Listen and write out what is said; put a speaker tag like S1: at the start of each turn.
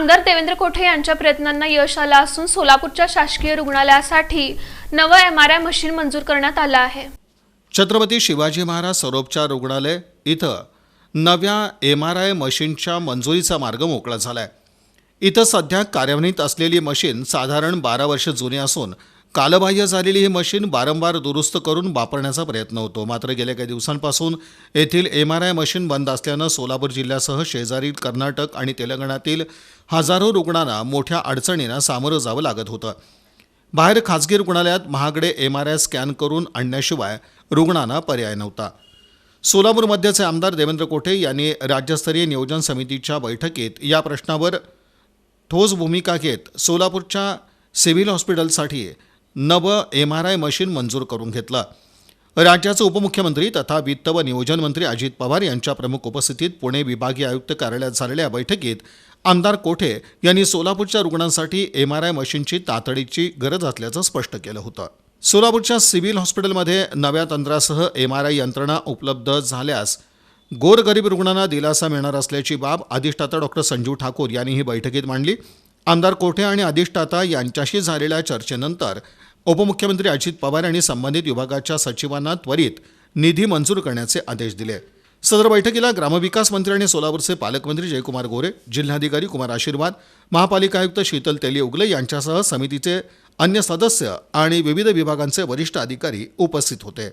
S1: आमदार देवेंद्र कोठे यांच्या प्रयत्नांना यश आलं असून सोलापूरच्या शासकीय रुग्णालयासाठी नवं एम आर आय मशीन मंजूर करण्यात आलं आहे.
S2: छत्रपती शिवाजी महाराज सरोपचार रुग्णालय इथं नव्या एम आर आय मशीनच्या मंजुरीचा मार्ग मोकळा झाला आहे इथं सध्या कार्यान्वित असलेली मशीन साधारण बारा वर्ष जुनी असून कालबाह्य झालेली ही मशीन वारंवार दुरुस्त करून वापरण्याचा प्रयत्न होतो. मात्र गेल्या काही दिवसांपासून येथील एम आर आय मशीन बंद असल्यानं सोलापूर जिल्ह्यासह शेजारील कर्नाटक आणि तेलंगणातील हजारो रुग्णांना मोठ्या अडचणींना सामोरं जावं लागत होतं. बाहेर खाजगी रुग्णालयात महागडे एम आर आय स्कॅन करून आणण्याशिवाय रुग्णांना पर्याय नव्हता. सोलापूरमध्येचे आमदार देवेंद्र कोठे यांनी राज्यस्तरीय नियोजन समितीच्या बैठकीत या प्रश्नावर ठोस भूमिका घेत सोलापूरच्या सिव्हिल हॉस्पिटलसाठी नवं एम आर आय मशीन मंजूर करून घेतलं. राज्याचे उपमुख्यमंत्री तथा वित्त व नियोजन मंत्री अजित पवार यांच्या प्रमुख उपस्थितीत पुणे विभागीय आयुक्त कार्यालयात झालेल्या बैठकीत आमदार कोठे यांनी सोलापूरच्या रुग्णांसाठी एम आर आय मशीनची तातडीची गरज असल्याचं स्पष्ट केलं होतं. सोलापूरच्या सिव्हिल हॉस्पिटलमध्ये नव्या तंत्रासह एम आर आय यंत्रणा उपलब्ध झाल्यास गोरगरीब रुग्णांना दिलासा मिळणार असल्याची बाब अधिष्ठाता डॉक्टर संजू ठाकूर यांनी ही बैठकीत मांडली. आमदार कोठे आणि अधिष्ठाता यांच्याशी झालेल्या चर्चेनंतर उपमुख्यमंत्री अजित पवार यांनी संबंधित विभागाच्या सचिवांना त्वरित निधी मंजूर करण्याचे आदेश दिले. सदर बैठकीला ग्रामविकास मंत्री आणि सोलापूरचे पालकमंत्री जयकुमार गोरे जिल्हाधिकारी कुमार आशीर्वाद महापालिका आयुक्त शीतल तेली उगले यांच्यासह समितीचे अन्य सदस्य आणि विविध विभागांचे वरिष्ठ अधिकारी उपस्थित होते.